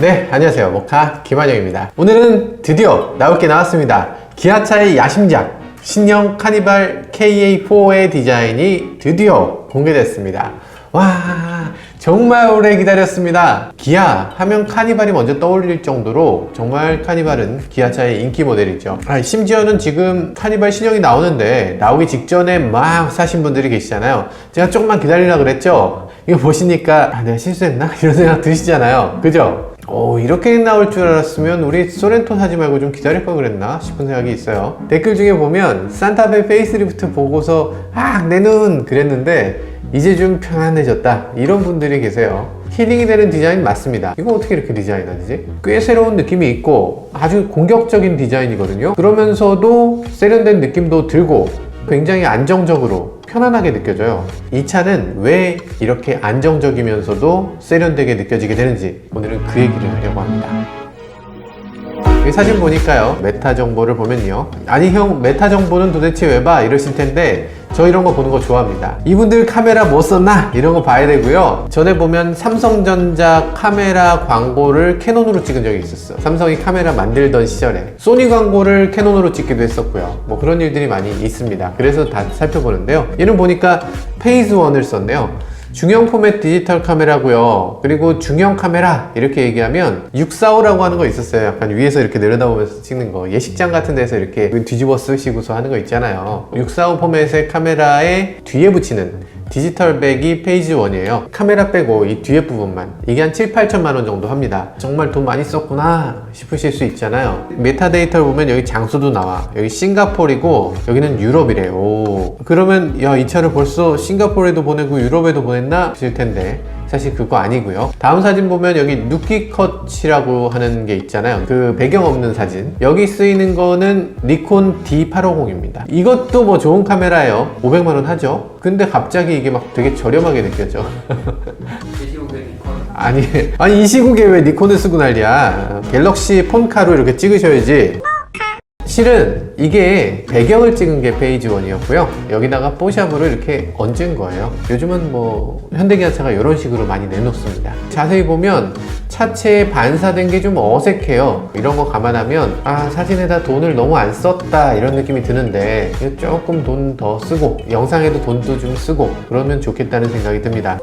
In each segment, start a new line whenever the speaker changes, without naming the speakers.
네, 안녕하세요. 모카 김한영입니다. 오늘은 드디어 나올 게 나왔습니다. 기아차의 야심작 신형 카니발 KA4의 디자인이 드디어 공개됐습니다. 와, 정말 오래 기다렸습니다. 기아 하면 카니발이 먼저 떠올릴 정도로 정말 카니발은 기아차의 인기 모델이죠. 아, 심지어는 지금 카니발 신형이 나오는데 나오기 직전에 막 사신 분들이 계시잖아요. 제가 조금만 기다리라 그랬죠? 이거 보시니까 아, 내가 실수했나? 이런 생각 드시잖아요. 그죠? 오, 이렇게 나올 줄 알았으면 우리 소렌토 사지 말고 좀 기다릴 걸 그랬나 싶은 생각이 있어요. 댓글 중에 보면 산타페 페이스리프트 보고서 아, 내 눈 그랬는데 이제 좀 편안해졌다. 이런 분들이 계세요. 힐링이 되는 디자인 맞습니다. 이거 어떻게 이렇게 디자인하지? 꽤 새로운 느낌이 있고 아주 공격적인 디자인이거든요. 그러면서도 세련된 느낌도 들고 굉장히 안정적으로 편안하게 느껴져요. 이 차는 왜 이렇게 안정적이면서도 세련되게 느껴지게 되는지 오늘은 그 얘기를 하려고 합니다. 이 사진 보니까요 메타 정보를 보면요. 아니 형 메타 정보는 도대체 왜 봐? 이러실 텐데 저 이런 거 보는 거 좋아합니다. 이분들 카메라 뭐 썼나? 이런 거 봐야 되고요. 전에 보면 삼성전자 카메라 광고를 캐논으로 찍은 적이 있었어. 삼성이 카메라 만들던 시절에. 소니 광고를 캐논으로 찍기도 했었고요. 뭐 그런 일들이 많이 있습니다. 그래서 다 살펴보는데요. 얘는 보니까 페이즈 1을 썼네요 중형 포맷 디지털 카메라고요. 그리고 중형 카메라 이렇게 얘기하면 645라고 하는 거 있었어요. 약간 위에서 이렇게 내려다보면서 찍는 거. 예식장 같은 데서 이렇게 뒤집어 쓰시고서 하는 거 있잖아요. 645 포맷의 카메라에 뒤에 붙이는 디지털 백이 페이지 1이에요. 카메라 빼고 이 뒤에 부분만. 이게 한 7, 8천만 원 정도 합니다. 정말 돈 많이 썼구나 싶으실 수 있잖아요. 메타데이터를 보면 여기 장소도 나와. 여기 싱가포르이고 여기는 유럽이래. 오. 그러면 야, 이 차를 벌써 싱가포르에도 보내고 유럽에도 보냈나? 하실 텐데. 사실 그거 아니고요. 다음 사진 보면 여기 누키컷이라고 하는 게 있잖아요. 그 배경 없는 사진. 여기 쓰이는 거는 니콘 D850입니다. 이것도 뭐 좋은 카메라예요. 500만 원 하죠. 근데 갑자기 이게 막 되게 저렴하게 느껴져. 아니, 아니 이 시국에 왜 니콘을 쓰고 난리야? 갤럭시 폰카로 이렇게 찍으셔야지. 실은 이게 배경을 찍은 게 페이지 원이었고요. 여기다가 뽀샵으로 이렇게 얹은 거예요. 요즘은 뭐 현대기아차가 이런 식으로 많이 내놓습니다. 자세히 보면 차체에 반사된 게 좀 어색해요. 이런 거 감안하면 아 사진에다 돈을 너무 안 썼다 이런 느낌이 드는데 조금 돈 더 쓰고 영상에도 돈도 좀 쓰고 그러면 좋겠다는 생각이 듭니다.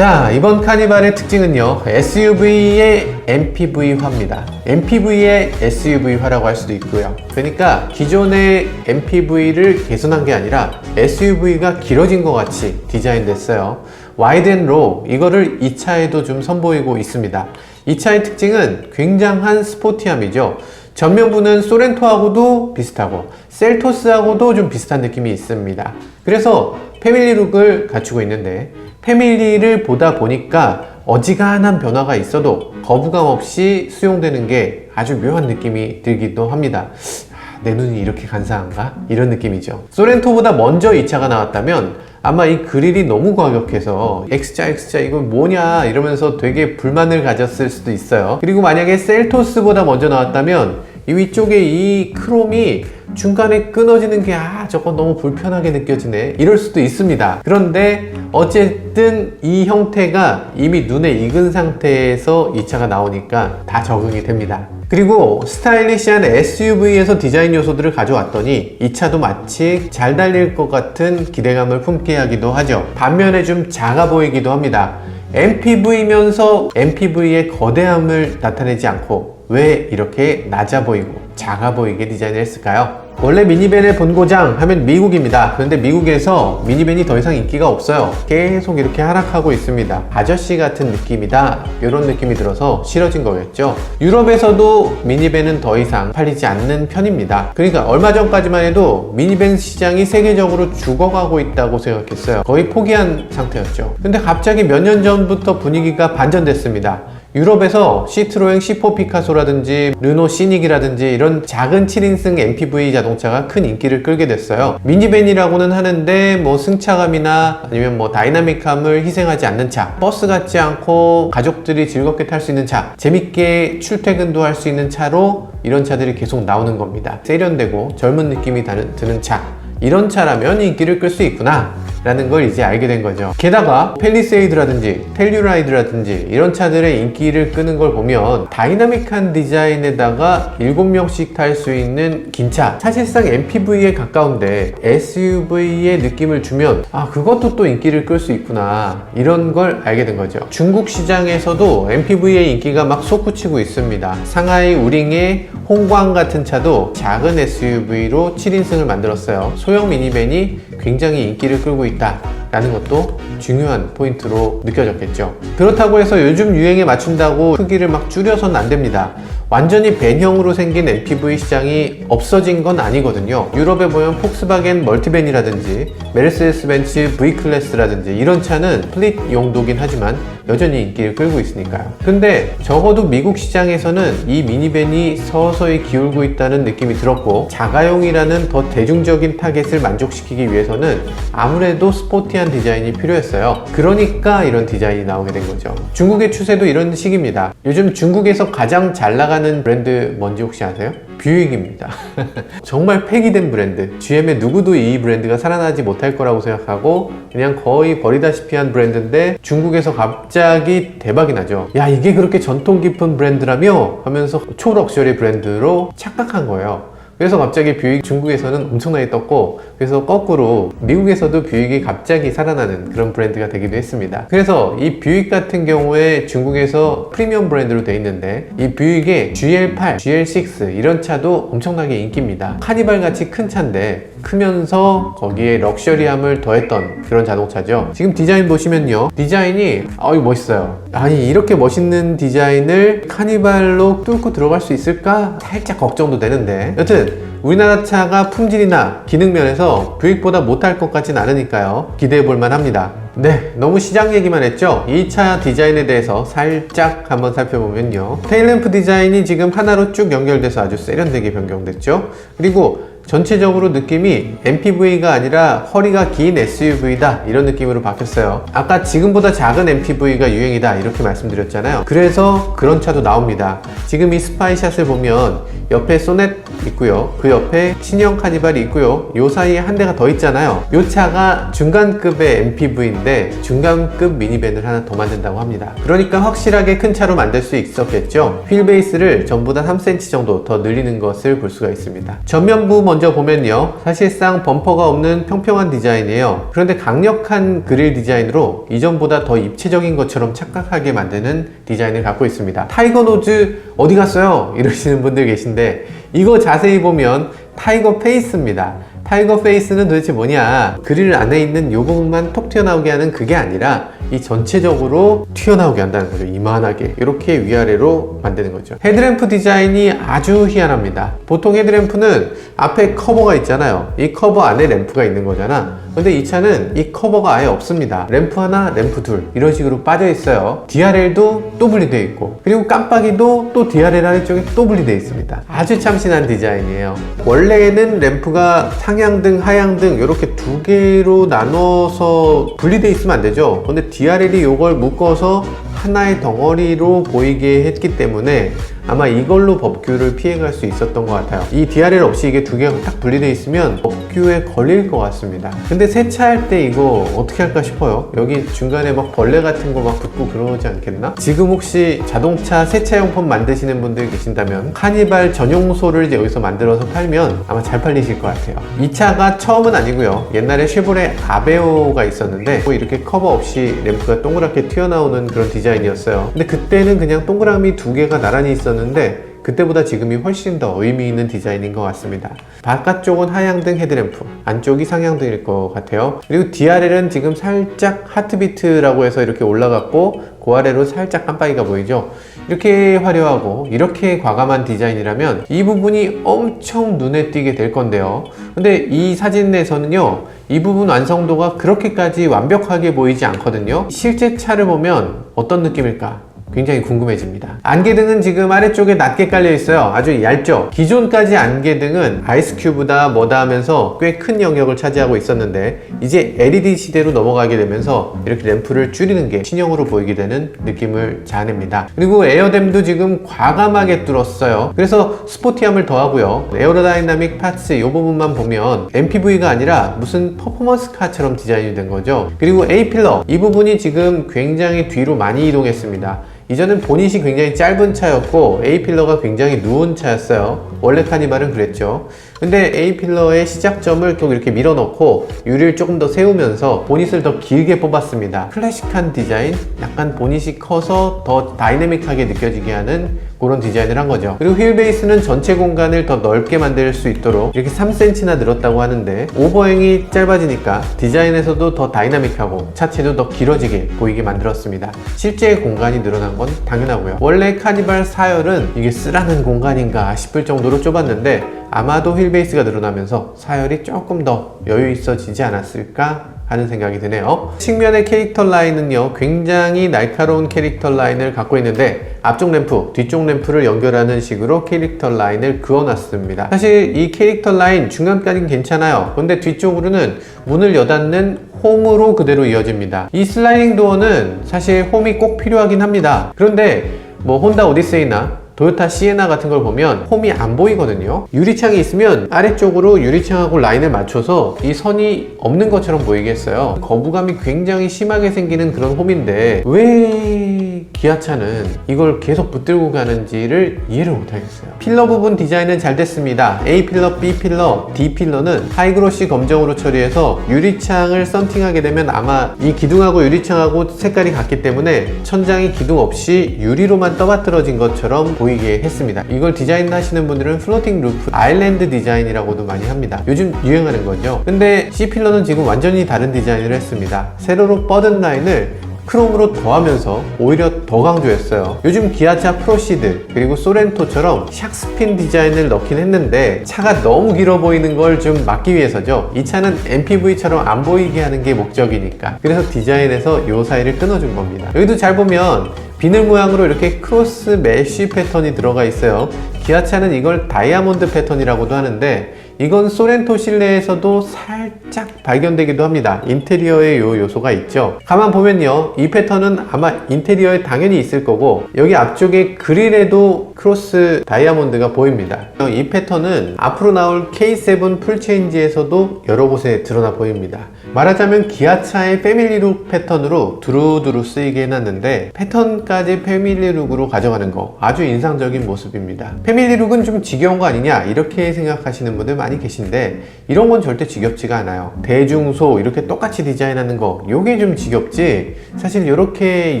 자, 이번 카니발의 특징은요, SUV의 MPV화입니다. MPV의 SUV화라고 할 수도 있고요. 그러니까 기존의 MPV를 개선한 게 아니라 SUV가 길어진 것 같이 디자인됐어요. 와이드 앤 로우, 이거를 이 차에도 좀 선보이고 있습니다. 이 차의 특징은 굉장한 스포티함이죠. 전면부는 소렌토하고도 비슷하고 셀토스하고도 좀 비슷한 느낌이 있습니다. 그래서 패밀리룩을 갖추고 있는데 패밀리를 보다 보니까 어지간한 변화가 있어도 거부감 없이 수용되는 게 아주 묘한 느낌이 들기도 합니다. 아, 내 눈이 이렇게 간사한가? 이런 느낌이죠. 소렌토보다 먼저 이 차가 나왔다면 아마 이 그릴이 너무 과격해서 X자 X자 이거 뭐냐 이러면서 되게 불만을 가졌을 수도 있어요. 그리고 만약에 셀토스보다 먼저 나왔다면 이 위쪽에 이 크롬이 중간에 끊어지는 게 아 저거 너무 불편하게 느껴지네. 이럴 수도 있습니다. 그런데 어쨌든 이 형태가 이미 눈에 익은 상태에서 이 차가 나오니까 다 적응이 됩니다. 그리고 스타일리시한 SUV에서 디자인 요소들을 가져왔더니 이 차도 마치 잘 달릴 것 같은 기대감을 품게 하기도 하죠. 반면에 좀 작아 보이기도 합니다. MPV면서 MPV의 거대함을 나타내지 않고 왜 이렇게 낮아 보이고 작아 보이게 디자인을 했을까요? 원래 미니밴의 본고장 하면 미국입니다. 그런데 미국에서 미니밴이 더 이상 인기가 없어요. 계속 이렇게 하락하고 있습니다. 아저씨 같은 느낌이다. 이런 느낌이 들어서 싫어진 거겠죠. 유럽에서도 미니밴은 더 이상 팔리지 않는 편입니다. 그러니까 얼마 전까지만 해도 미니밴 시장이 세계적으로 죽어가고 있다고 생각했어요. 거의 포기한 상태였죠. 근데 갑자기 몇 년 전부터 분위기가 반전됐습니다. 유럽에서 시트로행 C4 피카소라든지 르노 시닉이라든지 이런 작은 7인승 MPV 자동차가 큰 인기를 끌게 됐어요. 미니밴이라고는 하는데 뭐 승차감이나 아니면 뭐 다이나믹함을 희생하지 않는 차, 버스 같지 않고 가족들이 즐겁게 탈 수 있는 차, 재밌게 출퇴근도 할 수 있는 차로 이런 차들이 계속 나오는 겁니다. 세련되고 젊은 느낌이 드는 차. 이런 차라면 인기를 끌 수 있구나. 라는 걸 이제 알게 된 거죠. 게다가 펠리세이드라든지 텔유라이드라든지 이런 차들의 인기를 끄는 걸 보면 다이나믹한 디자인에다가 7명씩 탈 수 있는 긴 차. 사실상 MPV에 가까운데 SUV의 느낌을 주면 아, 그것도 또 인기를 끌 수 있구나. 이런 걸 알게 된 거죠. 중국 시장에서도 MPV의 인기가 막 솟구치고 있습니다. 상하이 우링의 홍광 같은 차도 작은 SUV로 7인승을 만들었어요. 소형 미니밴이 굉장히 인기를 끌고 있다. 라는 것도 중요한 포인트로 느껴졌겠죠. 그렇다고 해서 요즘 유행에 맞춘다고 크기를 막 줄여서는 안 됩니다. 완전히 밴형으로 생긴 MPV 시장이 없어진 건 아니거든요. 유럽에 보면 폭스바겐 멀티밴이라든지 메르세데스 벤츠 V클래스라든지 이런 차는 플릿 용도긴 하지만 여전히 인기를 끌고 있으니까요. 근데 적어도 미국 시장에서는 이 미니밴이 서서히 기울고 있다는 느낌이 들었고 자가용이라는 더 대중적인 타겟을 만족시키기 위해서는 아무래도 스포티한 디자인이 필요했어요. 그러니까 이런 디자인이 나오게 된 거죠. 중국의 추세도 이런 식입니다. 요즘 중국에서 가장 잘 나가는 브랜드 뭔지 혹시 아세요? 뷰익입니다. 정말 폐기된 브랜드. GM의 누구도 이 브랜드가 살아나지 못할 거라고 생각하고 그냥 거의 버리다시피 한 브랜드인데 중국에서 갑자기 대박이 나죠. 야, 이게 그렇게 전통 깊은 브랜드라며 하면서 초럭셔리 브랜드로 착각한 거예요. 그래서 갑자기 뷰익 중국에서는 엄청나게 떴고 그래서 거꾸로 미국에서도 뷰익이 갑자기 살아나는 그런 브랜드가 되기도 했습니다. 그래서 이 뷰익 같은 경우에 중국에서 프리미엄 브랜드로 돼 있는데 이 뷰익의 GL8, GL6 이런 차도 엄청나게 인기입니다. 카니발 같이 큰 차인데 크면서 거기에 럭셔리함을 더했던 그런 자동차죠. 지금 디자인 보시면요. 디자인이 어이 멋있어요. 아니 이렇게 멋있는 디자인을 카니발로 뚫고 들어갈 수 있을까? 살짝 걱정도 되는데. 여튼 우리나라 차가 품질이나 기능 면에서 뷰익보다 못할 것 같진 않으니까요. 기대해 볼만 합니다. 네 너무 시장 얘기만 했죠? 이 차 디자인에 대해서 살짝 한번 살펴보면요. 테일램프 디자인이 지금 하나로 쭉 연결돼서 아주 세련되게 변경됐죠? 그리고 전체적으로 느낌이 MPV가 아니라 허리가 긴 SUV다 이런 느낌으로 바뀌었어요. 아까 지금보다 작은 MPV가 유행이다 이렇게 말씀드렸잖아요. 그래서 그런 차도 나옵니다. 지금 이 스파이샷을 보면 옆에 소넷 있고요. 그 옆에 신형 카니발이 있고요. 요 사이에 한 대가 더 있잖아요. 요 차가 중간급의 MPV인데 중간급 미니밴을 하나 더 만든다고 합니다. 그러니까 확실하게 큰 차로 만들 수 있었겠죠. 휠 베이스를 전부 다 3cm 정도 더 늘리는 것을 볼 수가 있습니다. 전면부 먼저 보면요. 사실상 범퍼가 없는 평평한 디자인이에요. 그런데 강력한 그릴 디자인으로 이전보다 더 입체적인 것처럼 착각하게 만드는 디자인을 갖고 있습니다. 타이거 노즈 어디 갔어요? 이러시는 분들 계신데 이거 자세히 보면 타이거 페이스입니다. 타이거 페이스는 도대체 뭐냐? 그릴 안에 있는 요 부분만 톡 튀어나오게 하는 그게 아니라 이 전체적으로 튀어나오게 한다는 거죠. 이만하게. 이렇게 위아래로 만드는 거죠. 헤드램프 디자인이 아주 희한합니다. 보통 헤드램프는 앞에 커버가 있잖아요. 이 커버 안에 램프가 있는 거잖아 근데 이 차는 이 커버가 아예 없습니다. 램프 하나 램프 둘. 이런 식으로 빠져 있어요. DRL도 또 분리되어 있고 그리고 깜빡이도 또 DRL 아래쪽에 또 분리되어 있습니다. 아주 참신한 디자인이에요. 원래는 램프가 상향등 하향등 이렇게 두 개로 나눠서 분리되어 있으면 안 되죠. 근데 DRL이 이걸 묶어서 하나의 덩어리로 보이게 했기 때문에 아마 이걸로 법규를 피해갈 수 있었던 것 같아요. 이 DRL 없이 이게 두 개가 딱 분리되어 있으면 법규에 걸릴 것 같습니다. 근데 세차할 때 이거 어떻게 할까 싶어요. 여기 중간에 막 벌레 같은 거 막 붙고 그러지 않겠나? 지금 혹시 자동차 세차용품 만드시는 분들 계신다면 카니발 전용소를 이제 여기서 만들어서 팔면 아마 잘 팔리실 것 같아요. 이 차가 처음은 아니고요. 옛날에 쉐보레 아베오가 있었는데 뭐 이렇게 커버 없이 램프가 동그랗게 튀어나오는 그런 디자인 이었어요. 근데 그때는 그냥 동그라미 두 개가 나란히 있었는데 그때보다 지금이 훨씬 더 의미 있는 디자인인 것 같습니다. 바깥쪽은 하향등 헤드램프, 안쪽이 상향등일 것 같아요. 그리고 DRL은 지금 살짝 하트비트라고 해서 이렇게 올라갔고 그 아래로 살짝 깜빡이가 보이죠. 이렇게 화려하고 이렇게 과감한 디자인이라면 이 부분이 엄청 눈에 띄게 될 건데요. 근데 이 사진에서는요, 이 부분 완성도가 그렇게까지 완벽하게 보이지 않거든요. 실제 차를 보면 어떤 느낌일까? 굉장히 궁금해집니다. 안개등은 지금 아래쪽에 낮게 깔려 있어요. 아주 얇죠? 기존까지 안개등은 아이스큐브다 뭐다 하면서 꽤 큰 영역을 차지하고 있었는데 이제 LED 시대로 넘어가게 되면서 이렇게 램프를 줄이는 게 신형으로 보이게 되는 느낌을 자아냅니다. 그리고 에어댐도 지금 과감하게 뚫었어요. 그래서 스포티함을 더하고요. 에어로다이나믹 파츠 이 부분만 보면 MPV가 아니라 무슨 퍼포먼스 카처럼 디자인이 된 거죠. 그리고 A 필러 이 부분이 지금 굉장히 뒤로 많이 이동했습니다. 이전엔 보닛이 굉장히 짧은 차였고 A필러가 굉장히 누운 차였어요. 원래 카니발은 그랬죠. 근데 A필러의 시작점을 또 이렇게 밀어넣고 유리를 조금 더 세우면서 보닛을 더 길게 뽑았습니다. 클래식한 디자인, 약간 보닛이 커서 더 다이내믹하게 느껴지게 하는 그런 디자인을 한 거죠. 그리고 휠 베이스는 전체 공간을 더 넓게 만들 수 있도록 이렇게 3cm나 늘었다고 하는데 오버행이 짧아지니까 디자인에서도 더 다이나믹하고 차체도 더 길어지게 보이게 만들었습니다. 실제 공간이 늘어난 건 당연하고요. 원래 카니발 4열은 이게 쓰라는 공간인가 싶을 정도로 좁았는데 아마도 휠 베이스가 늘어나면서 4열이 조금 더 여유 있어지지 않았을까 하는 생각이 드네요. 측면의 캐릭터 라인은요, 굉장히 날카로운 캐릭터 라인을 갖고 있는데, 앞쪽 램프, 뒤쪽 램프를 연결하는 식으로 캐릭터 라인을 그어놨습니다. 사실 이 캐릭터 라인 중간까지는 괜찮아요. 근데 뒤쪽으로는 문을 여닫는 홈으로 그대로 이어집니다. 이 슬라이딩 도어는 사실 홈이 꼭 필요하긴 합니다. 그런데 뭐 혼다 오디세이나 도요타 시에나 같은 걸 보면 홈이 안 보이거든요. 유리창이 있으면 아래쪽으로 유리창하고 라인을 맞춰서 이 선이 없는 것처럼 보이겠어요. 거부감이 굉장히 심하게 생기는 그런 홈인데 왜 기아차는 이걸 계속 붙들고 가는지를 이해를 못하겠어요. 필러 부분 디자인은 잘 됐습니다. A 필러, B 필러, D 필러는 하이그로시 검정으로 처리해서 유리창을 썬팅하게 되면 아마 이 기둥하고 유리창하고 색깔이 같기 때문에 천장이 기둥 없이 유리로만 떠받들어진 것처럼 보이 게 했습니다. 이걸 디자인 하시는 분들은 플로팅 루프 아일랜드 디자인이라고도 많이 합니다. 요즘 유행하는 거죠. 근데 C 필러는 지금 완전히 다른 디자인을 했습니다. 세로로 뻗은 라인을 크롬으로 더하면서 오히려 더 강조했어요. 요즘 기아차 프로시드 그리고 소렌토처럼 샥스핀 디자인을 넣긴 했는데 차가 너무 길어 보이는 걸 좀 막기 위해서죠. 이 차는 MPV처럼 안 보이게 하는 게 목적이니까. 그래서 디자인에서 요 사이를 끊어준 겁니다. 여기도 잘 보면 비늘 모양으로 이렇게 크로스 메쉬 패턴이 들어가 있어요. 기아차는 이걸 다이아몬드 패턴이라고도 하는데 이건 소렌토 실내에서도 살짝 발견되기도 합니다. 인테리어의 요 요소가 있죠. 가만 보면요. 이 패턴은 아마 인테리어에 당연히 있을 거고 여기 앞쪽에 그릴에도 크로스 다이아몬드가 보입니다. 이 패턴은 앞으로 나올 K7 풀체인지에서도 여러 곳에 드러나 보입니다. 말하자면 기아차의 패밀리룩 패턴으로 두루두루 쓰이게 해놨는데 패턴까지 패밀리룩으로 가져가는 거 아주 인상적인 모습입니다. 패밀리룩은 좀 지겨운 거 아니냐 이렇게 생각하시는 분들 많이 계신데 이런 건 절대 지겹지가 않아요. 대중소 이렇게 똑같이 디자인하는 거 요게 좀 지겹지 사실 이렇게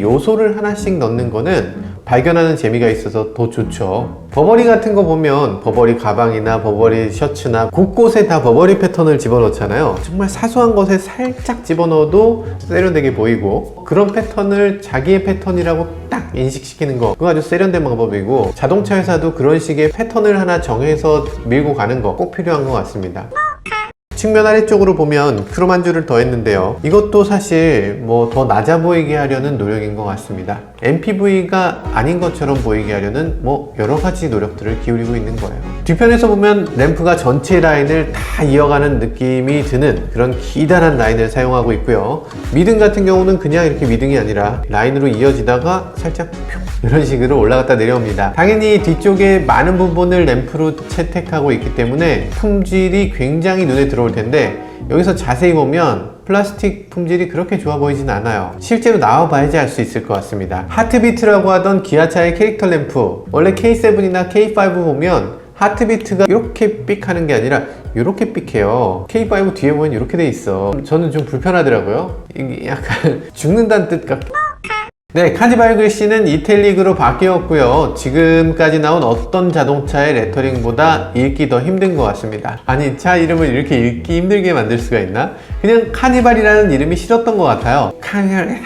요소를 하나씩 넣는 거는 발견하는 재미가 있어서 더 좋죠. 버버리 같은 거 보면 버버리 가방이나 버버리 셔츠나 곳곳에 다 버버리 패턴을 집어넣잖아요. 정말 사소한 것에 살짝 집어넣어도 세련되게 보이고 그런 패턴을 자기의 패턴이라고 딱 인식시키는 거 그거 아주 세련된 방법이고 자동차 회사도 그런 식의 패턴을 하나 정해서 밀고 가는 거 꼭 필요한 것 같습니다. 측면 아래쪽으로 보면 줄을 더했는데요. 이것도 사실 뭐 더 낮아 보이게 하려는 노력인 것 같습니다. MPV가 아닌 것처럼 보이게 하려는 뭐 여러 가지 노력들을 기울이고 있는 거예요. 뒤편에서 보면 램프가 전체 라인을 다 이어가는 느낌이 드는 그런 기다란 라인을 사용하고 있고요. 미등 같은 경우는 그냥 이렇게 미등이 아니라 라인으로 이어지다가 살짝 뿅 이런 식으로 올라갔다 내려옵니다. 당연히 뒤쪽에 많은 부분을 램프로 채택하고 있기 때문에 품질이 굉장히 눈에 들어올 텐데 여기서 자세히 보면 플라스틱 품질이 그렇게 좋아 보이진 않아요. 실제로 나와봐야지 알 수 있을 것 같습니다. 하트비트라고 하던 기아차의 캐릭터 램프 원래 K7이나 K5 보면 하트비트가 이렇게 삑 하는 게 아니라 이렇게 삑해요. K5 뒤에 보면 이렇게 돼 있어. 저는 좀 불편하더라고요. 이게 약간 죽는다는 뜻 같... 네, 카니발 글씨는 이탈릭으로 바뀌었고요. 지금까지 나온 어떤 자동차의 레터링보다 읽기 더 힘든 것 같습니다. 아니, 차 이름을 이렇게 읽기 힘들게 만들 수가 있나? 그냥 카니발이라는 이름이 싫었던 것 같아요. 카니발,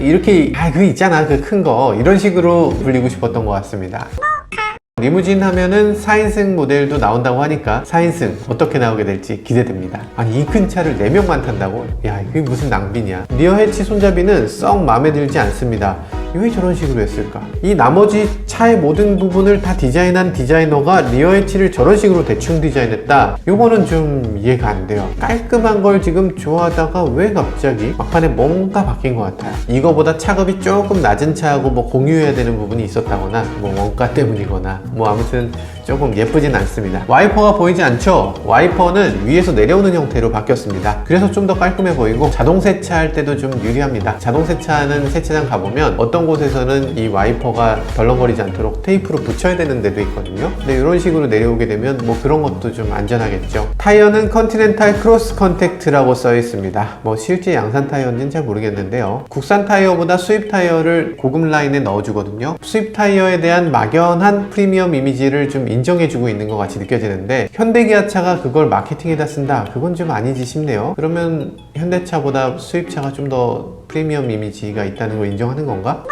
이렇게, 아, 그 있잖아. 그 큰 거. 이런 식으로 불리고 싶었던 것 같습니다. 리무진 하면은 4인승 모델도 나온다고 하니까 4인승 어떻게 나오게 될지 기대됩니다. 아니 이 큰 차를 4명만 탄다고? 야 이게 무슨 낭비냐. 리어 해치 손잡이는 썩 마음에 들지 않습니다. 왜 저런 식으로 했을까? 이 나머지 차의 모든 부분을 다 디자인한 디자이너가 리어 엣지를 저런 식으로 대충 디자인했다. 요거는 좀 이해가 안 돼요. 깔끔한 걸 지금 좋아하다가 왜 갑자기 막판에 뭔가 바뀐 것 같아요. 이거보다 차급이 조금 낮은 차하고 뭐 공유해야 되는 부분이 있었다거나 뭐 원가 때문이거나 뭐 아무튼 조금 예쁘진 않습니다. 와이퍼가 보이지 않죠? 와이퍼는 위에서 내려오는 형태로 바뀌었습니다. 그래서 좀 더 깔끔해 보이고 자동 세차할 때도 좀 유리합니다. 자동 세차하는 세차장 가보면 어떤 곳에서는 이 와이퍼가 덜렁거리지 않도록 테이프로 붙여야 되는 데도 있거든요. 근데 이런 식으로 내려오게 되면 뭐 그런 것도 좀 안전하겠죠. 타이어는 컨티넨탈 크로스 컨택트라고 써 있습니다. 뭐 실제 양산 타이어인지는 잘 모르겠는데요. 국산 타이어보다 수입 타이어를 고급 라인에 넣어주거든요. 수입 타이어에 대한 막연한 프리미엄 이미지를 좀 인정해주고 있는 것 같이 느껴지는데 현대기아차가 그걸 마케팅에다 쓴다? 그건 좀 아니지 싶네요. 그러면 현대차보다 수입차가 좀 더 프리미엄 이미지가 있다는 걸 인정하는 건가?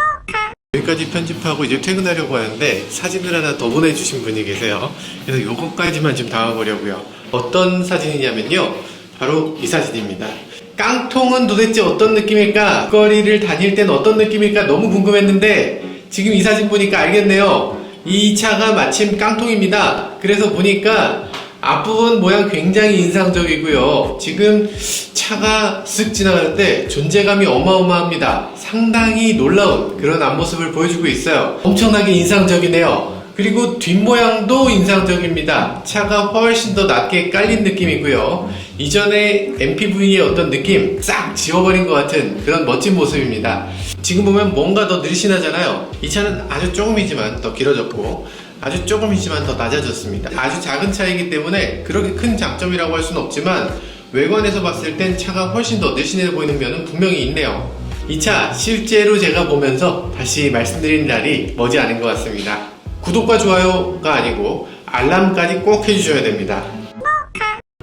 여기까지 편집하고 이제 퇴근하려고 하는데 사진을 하나 더 보내주신 분이 계세요. 그래서 요것까지만 좀 담아보려고요. 어떤 사진이냐면요. 바로 이 사진입니다. 깡통은 도대체 어떤 느낌일까? 거리를 다닐 땐 어떤 느낌일까? 너무 궁금했는데 지금 이 사진 보니까 알겠네요. 이 차가 마침 깡통입니다. 그래서 보니까 앞부분 모양 굉장히 인상적이고요. 지금 차가 쓱때 존재감이 어마어마합니다. 상당히 놀라운 그런 앞모습을 보여주고 있어요. 엄청나게 인상적이네요. 그리고 뒷모양도 인상적입니다. 차가 훨씬 더 낮게 깔린 느낌이고요. 이전에 MPV의 어떤 느낌 싹 지워버린 것 같은 그런 멋진 모습입니다. 지금 보면 뭔가 더 늘씬하잖아요. 이 차는 아주 조금이지만 더 길어졌고 아주 조금이지만 더 낮아졌습니다. 아주 작은 차이기 때문에 그렇게 큰 장점이라고 할 수는 없지만 외관에서 봤을 땐 차가 훨씬 더 늘씬해 보이는 면은 분명히 있네요. 이 차 실제로 제가 보면서 다시 말씀드린 날이 머지 않은 것 같습니다. 구독과 좋아요가 아니고 알람까지 꼭 해주셔야 됩니다.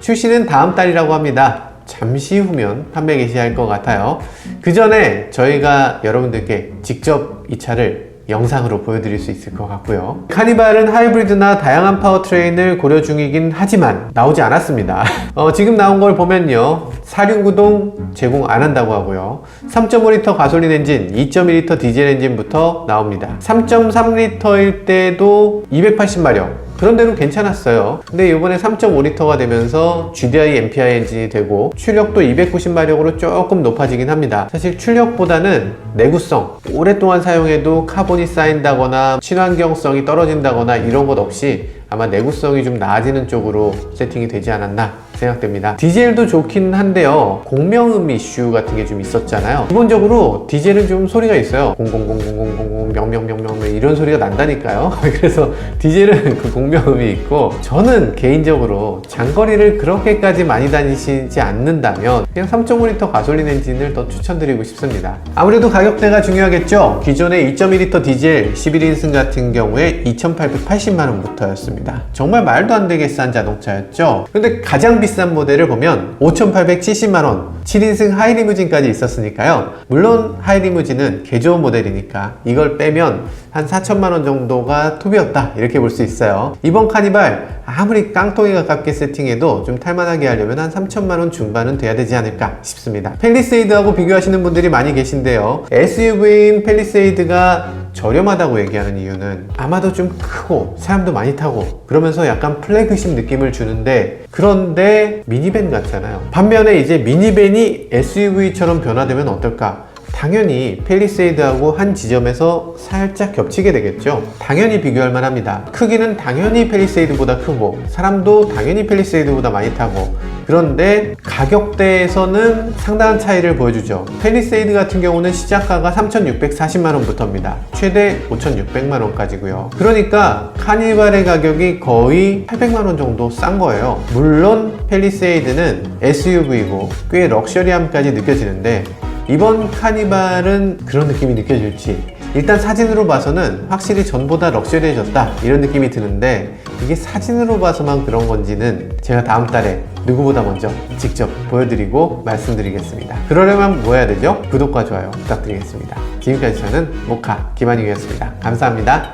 출시는 다음 달이라고 합니다. 잠시 후면 판매 개시할 것 같아요. 그 전에 저희가 여러분들께 직접 이 차를 영상으로 보여드릴 수 있을 것 같고요. 카니발은 하이브리드나 다양한 파워트레인을 고려 중이긴 하지만 나오지 않았습니다. 어, 지금 나온 걸 보면요. 사륜구동 제공 안 한다고 하고요. 3.5L 가솔린 엔진, 2.2L 디젤 엔진부터 나옵니다. 3.3L일 때도 280마력, 그런 대로 괜찮았어요. 근데 이번에 3.5L가 되면서 GDI MPI 엔진이 되고 출력도 290마력으로 조금 높아지긴 합니다. 사실 출력보다는 내구성, 오랫동안 사용해도 카본이 쌓인다거나 친환경성이 떨어진다거나 이런 것 없이 아마 내구성이 좀 나아지는 쪽으로 세팅이 되지 않았나 생각됩니다. 디젤도 좋긴 한데요. 공명음 이슈 같은 게 좀 있었잖아요. 기본적으로 디젤은 좀 소리가 있어요. 0000000 명명명명 이런 소리가 난다니까요. 그래서 디젤은 그 공명음이 있고 저는 개인적으로 장거리를 그렇게까지 많이 다니시지 않는다면 그냥 3.5L 가솔린 엔진을 더 추천드리고 싶습니다. 아무래도 가격대가 중요하겠죠. 기존의 2.2L 디젤 11인승 같은 경우에 2,880만 원부터였습니다. 정말 말도 안 되게 싼 자동차였죠. 근데 가장 비싼 모델을 보면 5,870만 원 7인승 하이리무진까지 있었으니까요. 물론 하이리무진은 개조원 모델이니까 이걸 빼면 한 4천만 원 정도가 톱이었다 이렇게 볼 수 있어요. 이번 카니발 아무리 깡통에 가깝게 세팅해도 좀 탈만하게 하려면 한 3천만 원 중반은 돼야 되지 않을까 싶습니다. 펠리세이드하고 비교하시는 분들이 많이 계신데요. SUV인 펠리세이드가 저렴하다고 얘기하는 이유는 아마도 좀 크고 사람도 많이 타고 그러면서 약간 플래그십 느낌을 주는데 그런데 미니밴 같잖아요. 반면에 이제 미니밴이 SUV처럼 변화되면 어떨까? 당연히 펠리세이드하고 한 지점에서 살짝 겹치게 되겠죠. 당연히 비교할 만합니다. 크기는 당연히 펠리세이드보다 크고 사람도 당연히 펠리세이드보다 많이 타고 그런데 가격대에서는 상당한 차이를 보여주죠. 펠리세이드 같은 경우는 시작가가 3,640만 원부터입니다. 최대 5,600만 원까지고요. 그러니까 카니발의 가격이 거의 800만 원 정도 싼 거예요. 물론 펠리세이드는 SUV고 꽤 럭셔리함까지 느껴지는데 이번 카니발은 그런 느낌이 느껴질지. 일단 사진으로 봐서는 확실히 전보다 럭셔리해졌다. 이런 느낌이 드는데 이게 사진으로 봐서만 그런 건지는 제가 다음 달에 누구보다 먼저 직접 보여드리고 말씀드리겠습니다. 그러려면 뭐 해야 되죠? 구독과 좋아요 부탁드리겠습니다. 지금까지 저는 모카 김한익이었습니다. 감사합니다